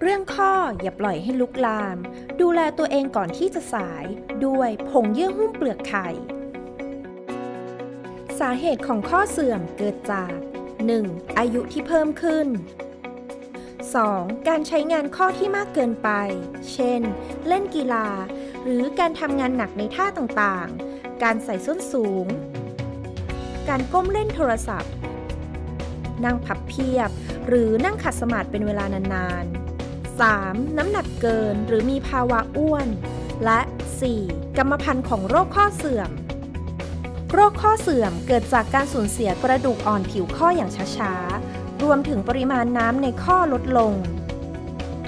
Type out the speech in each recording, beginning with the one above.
เรื่องข้ออย่าปล่อยให้ลุกลาม ดูแลตัวเองก่อนที่จะสาย ด้วยผงเยื่อหุ้มเปลือกไข่ สาเหตุของข้อเสื่อมเกิดจาก 1. อายุที่เพิ่มขึ้น 2. การใช้งานข้อที่มากเกินไป เช่น เล่นกีฬา หรือการทำงานหนักในท่าต่างๆ การใส่ส้นสูง การก้มเล่นโทรศัพท์ นั่งพับเพียบ หรือนั่งขัดสมาธิเป็นเวลานานๆ 3. น้ำหนักเกินหรือมีภาวะอ้วน และ 4. กรรมพันธุ์ของโรคข้อเสื่อม โรคข้อเสื่อมเกิดจากการสูญเสียกระดูกอ่อนผิวข้ออย่างช้าๆ รวมถึงปริมาณน้ำในข้อลดลง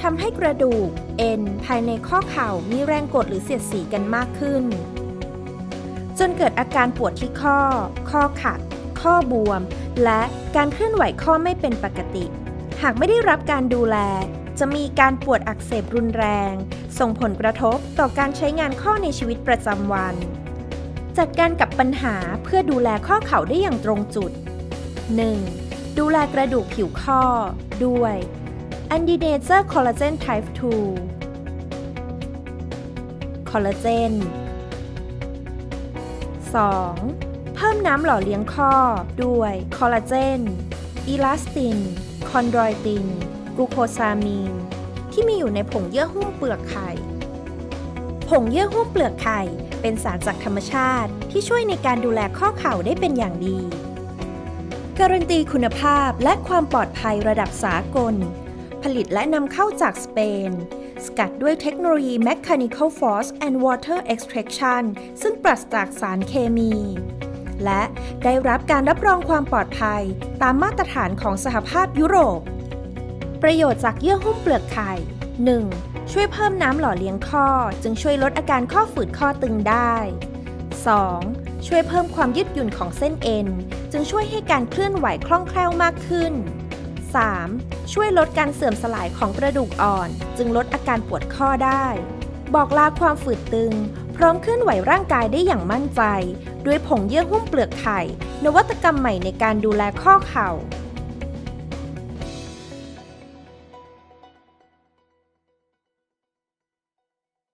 ทำให้กระดูก เอ็น ภายในข้อเข่ามีแรงกดหรือเสียดสีกันมากขึ้น จนเกิดอาการปวดที่ข้อ ข้อขัด ข้อบวม และการเคลื่อนไหวข้อไม่เป็นปกติ หากไม่ได้รับการดูแล จะมีการปวดอักเสบรุนแรง ส่งผลกระทบต่อการใช้งานข้อในชีวิตประจำวัน จัดการกับปัญหาเพื่อดูแลข้อเข่าได้อย่างตรงจุด 1. ดูแลกระดูกผิวข้อ ด้วย a n d i n a t u r Collagen Type 2 คอลลาเจน 2. เพิ่มน้ำหล่อเลี้ยงข้อ ด้วย คอลลาเจน อีลาสติน คอนดรอยติน ลูโคซามีน ที่มีอยู่ในผงเยื่อหุ้มเปลือกไข่ ผงเยื่อหุ้มเปลือกไข่ เป็นสารจากธรรมชาติที่ช่วยในการดูแลข้อเข่าได้เป็นอย่างดี การันตีคุณภาพและความปลอดภัยระดับสากล ผลิตและนำเข้าจากสเปน สกัดด้วยเทคโนโลยี Mechanical Force and Water Extraction ซึ่งปราศจากสารเคมีและได้รับการรับรองความปลอดภัยตามมาตรฐานของสหภาพยุโรป ประโยชน์จากเยื่อหุ้มเปลือกไข่ 1. ช่วยเพิ่มน้ำหล่อเลี้ยงข้อ จึงช่วยลดอาการข้อฝืดข้อตึงได้ 2. ช่วยเพิ่มความยืดหยุ่นของเส้นเอ็น จึงช่วยให้การเคลื่อนไหวคล่องแคล่วมากขึ้น 3. ช่วยลดการเสื่อมสลายของกระดูกอ่อน จึงลดอาการปวดข้อได้ บอกลาความฝืดตึง พร้อมเคลื่อนไหวร่างกายได้อย่างมั่นใจ ด้วยผงเยื่อหุ้มเปลือกไข่ นวัตกรรมใหม่ในการดูแลข้อเข่า